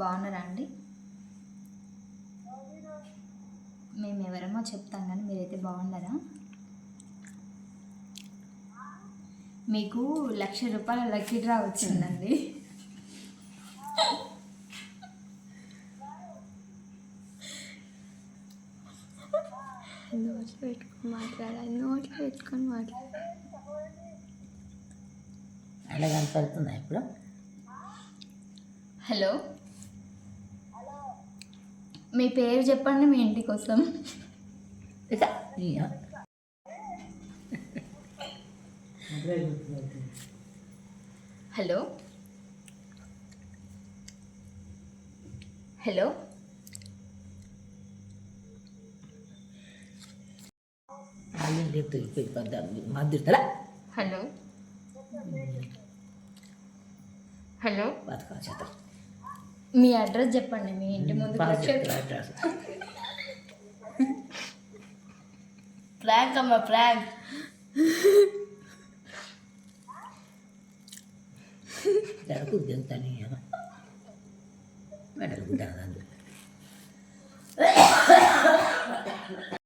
బాగున్నారా అండి? మేము ఎవరమో చెప్తాం కానీ మీరైతే బాగున్నారా? మీకు లక్ష రూపాయల లక్కీ డ్రా వచ్చిందండి. నోట్లో పెట్టుకొని మాట్లాడాలి నోట్లో పెట్టుకొని మాట్లాడాలి. అలా కనపడుతుందా ఇప్పుడు? హలో? మీ పేరు చెప్పండి మీ ఇంటికి వస్తాం హలో. హలో. హలో. హలో. బతకాలి చేత. మీ అడ్రస్ చెప్పండి మీ ఇంటి ముందు ప్రాంక్ అమ్మ ప్రాంక్ జడకు దిగుతాను మెడలు